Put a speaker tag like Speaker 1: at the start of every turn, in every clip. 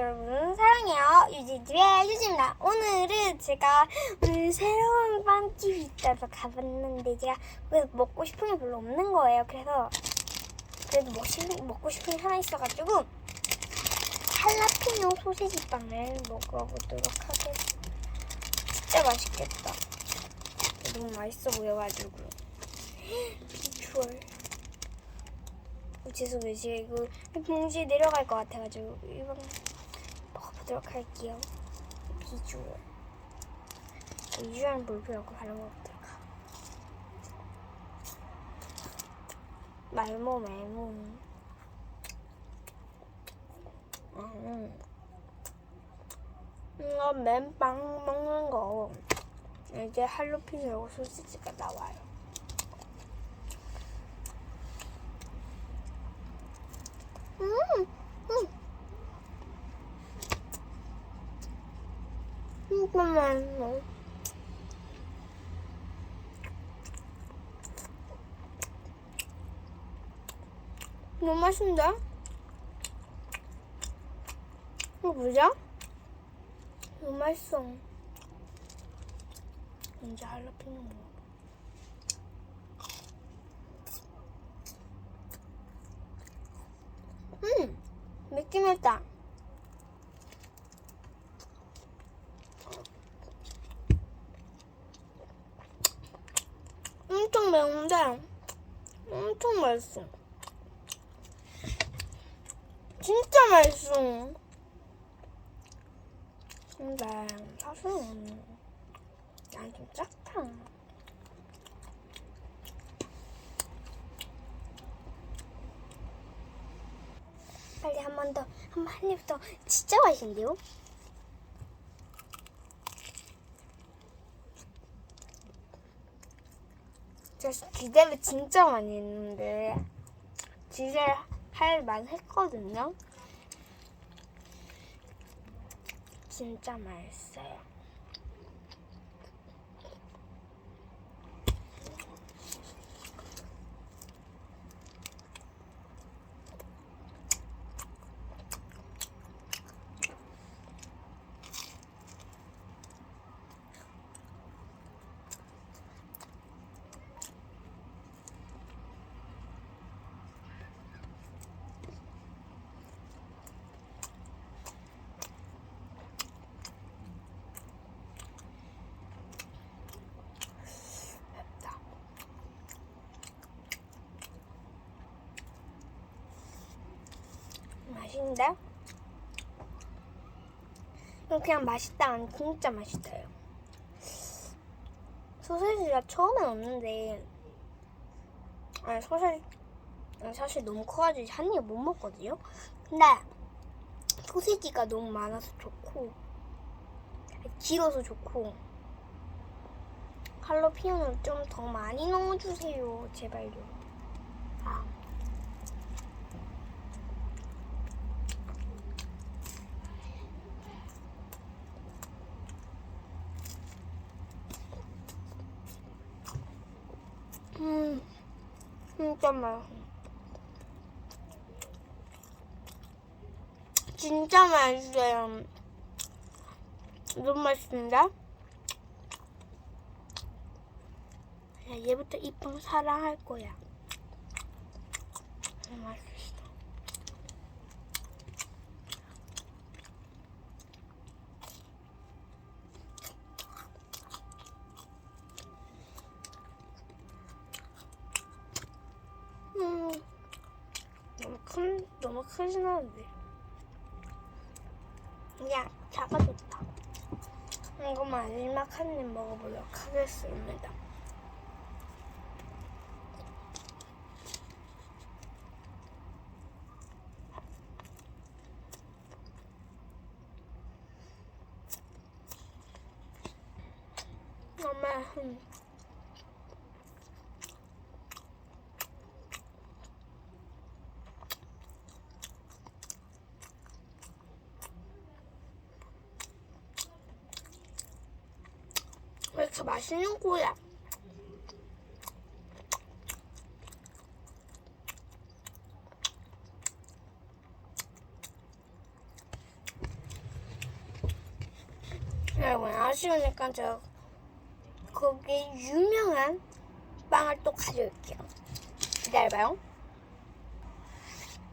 Speaker 1: 여러분 사랑해요. 유지집의 유지입니다 오늘은 제가 오늘 새로운 빵집이 있어서 가봤는데 제가 거기서 먹고 싶은 게 별로 없는 거예요. 그래서 그래도 먹고 싶은, 먹고 싶은 게 하나 있어가지고 할라피뇨 소세지 빵을 먹어보도록 하겠습니다. 진짜 맛있겠다. 너무 맛있어 보여가지고. 비주얼. 어, 죄송해요. 제가 이거 봉지에 내려갈 것 같아가지고. 이번 보도록 할게요. 비주얼. 없고 바로 먹어보도록 하 말모 말모. 음. 이거 맨빵 먹는 거. 이제 할로피뇨 소시지가 나와요. 음, 음. 진짜 맛있어. 너무 맛있는데? 이거 뭐죠? 너무 맛있어. 이제 할라피뇨 먹어. 음, 맵긴 맵다. 엄청 매운데 엄청 맛있어. 진짜 맛있어. 근데 사실은 난좀 작다. 빨리 한 번 더, 한번한입 더. 진짜 맛있는데요? 제가 기대를 진짜 많이 했는데 기대를 할 만 했거든요. 진짜 맛있어요. 맛있는데? 그냥 맛있다 아니 진짜 맛있어요. 소세지가 처음엔 없는데 아니 소세지 사실 너무 커가지고 한 입 못 먹거든요. 근데 소세지가 너무 많아서 좋고 길어서 좋고 할로피뇨를 좀 더 많이 넣어주세요. 제발요. 아. 음, 맛있어. 진짜 맛있어요. 너무? 야, 얘부터 이쁜 사랑할 거야. 너무 크진 않은데. 그냥 작아졌다. 이거 마지막 한 입 먹어보도록 하겠습니다. 엄마, 음. 왜 맛있는 거야? 여러분 아쉬우니까 제가 거기 유명한 빵을 또 가져올게요. 기다려봐요.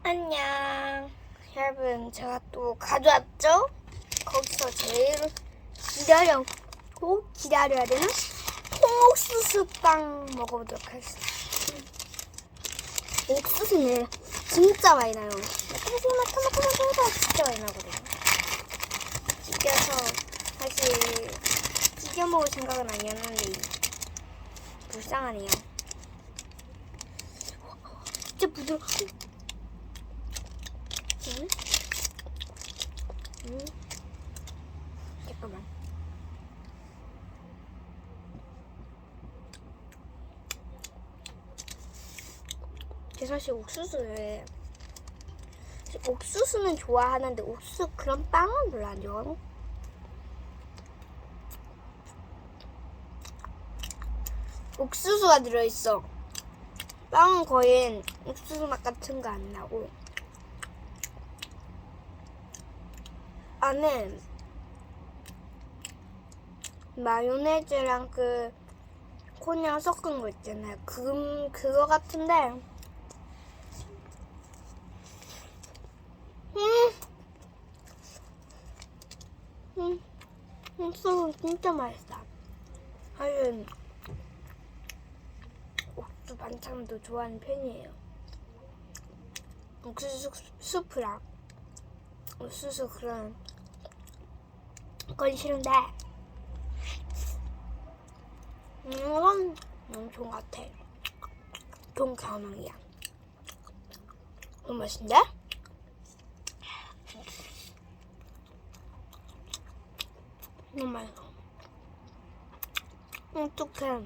Speaker 1: 안녕. 여러분 제가 또 가져왔죠? 거기서 제일 기다려 고 기다려야 되는 콩옥수수 빵 먹어보도록 하겠습니다. 옥수수는 진짜 많이 나요. 토마토마토마토마토 진짜 많이 나거든요. 찢겨서 사실 찢겨 먹을 생각은 아니었는데 불쌍하네요. 진짜 부드러. 응? 응? 잠깐만. 제가 사실 옥수수를 옥수수는 좋아하는데 옥수수 그런 빵은 별로 안 좋아하고 옥수수가 들어있어. 빵은 거의 옥수수 맛 같은 거 안 나고. 안에 마요네즈랑 그 콘이랑 섞은 거 있잖아요. 그, 그거 같은데 음. 음. 음, 소금 진짜 맛있다. 사실 옥수수 반찬도 좋아하는 편이에요. 옥수수 수프랑 옥수수 그런 건 싫은데 음, 이건 너무 좋은 것 같아. 좋은 경험이야. 너무 맛있는데? 너무 맛있어. 어떡해.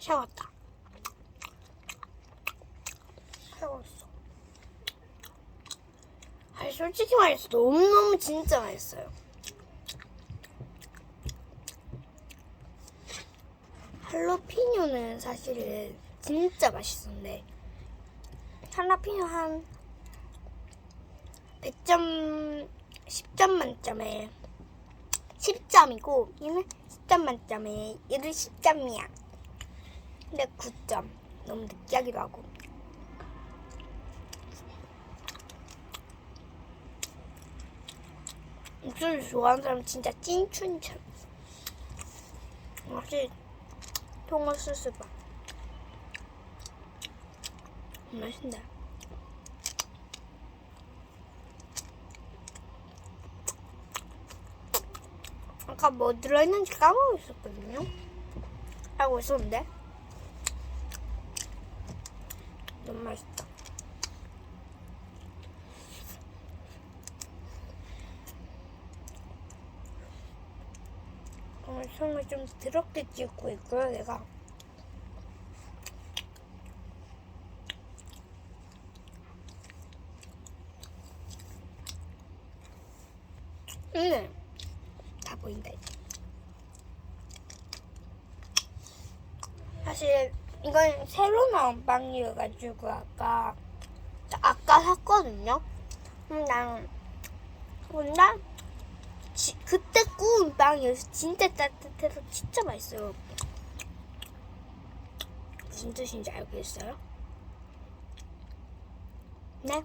Speaker 1: 샤웠다. 샤웠어. 아니, 솔직히 말해서 너무너무 진짜 맛있어요. 할로피뇨는 사실 진짜 맛있었는데. 할라피뇨 한 100점 10점 만점에 10점이고 얘는 10점 만점에 얘도 10점이야. 근데 9점. 너무 느끼하기도 하고. 옥수수 좋아하는 사람 진짜 찐춘천. 역시 통옥수수밥 맛있다. 아까 뭐 들어있는지 까먹고 있었거든요. 알고 있었는데. 너무 맛있다. 오늘 손을 좀 더럽게 찍고 있고요, 내가. 응. 다 보인다. 사실 이건 새로 나온 빵이어가지고 아까 아까 샀거든요. 음, 난 근데 지, 그때 구운 빵이어서 진짜 따뜻해서 진짜 맛있어요. 무슨 뜻인지 알겠어요? 네.